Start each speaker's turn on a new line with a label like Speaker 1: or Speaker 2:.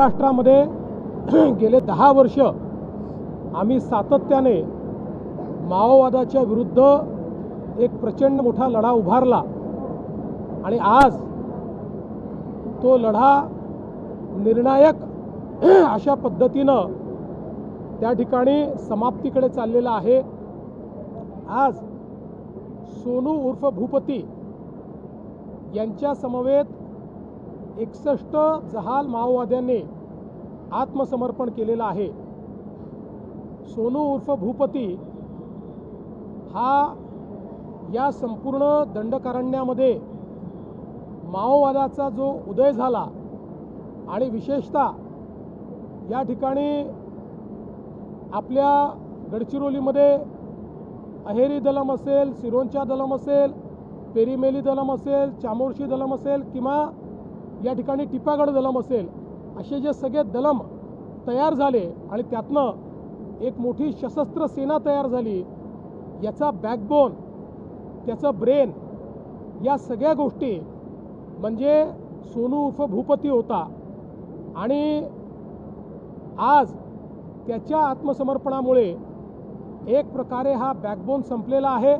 Speaker 1: महाराष्ट्रामध्ये गेले दहा वर्ष आम्ही सातत्याने माओवादाच्या विरुद्ध एक प्रचंड मोठा लढा उभारला. आणि आज तो लढा निर्णायक अशा पद्धतीनं त्या ठिकाणी समाप्तीकडे चाललेला आहे. आज सोनू उर्फ भूपती यांच्या समवेत एकसष्ट जहाल माओवाद्यांनी आत्मसमर्पण केलेलं आहे. सोनू उर्फ भूपती हा या संपूर्ण दंडकारण्यामध्ये माओवादाचा जो उदय झाला आणि विशेषतः या ठिकाणी आपल्या गडचिरोलीमध्ये अहेरी दलम असेल सिरोंचा दलम असेल पेरीमेली दलम असेल चामोर्शी दलम असेल किंवा या ठिकाणी टिपागड दलम असेल असे जे सगळे दलम तयार झाले आणि त्यातनं एक मोठी सशस्त्र सेना तयार झाली याचा बॅकबोन त्याचं ब्रेन या सगळ्या गोष्टी म्हणजे सोनू उर्फ भूपती होता. आणि आज त्याच्या आत्मसमर्पणामुळे एक प्रकारे हा बॅकबोन संपलेला आहे.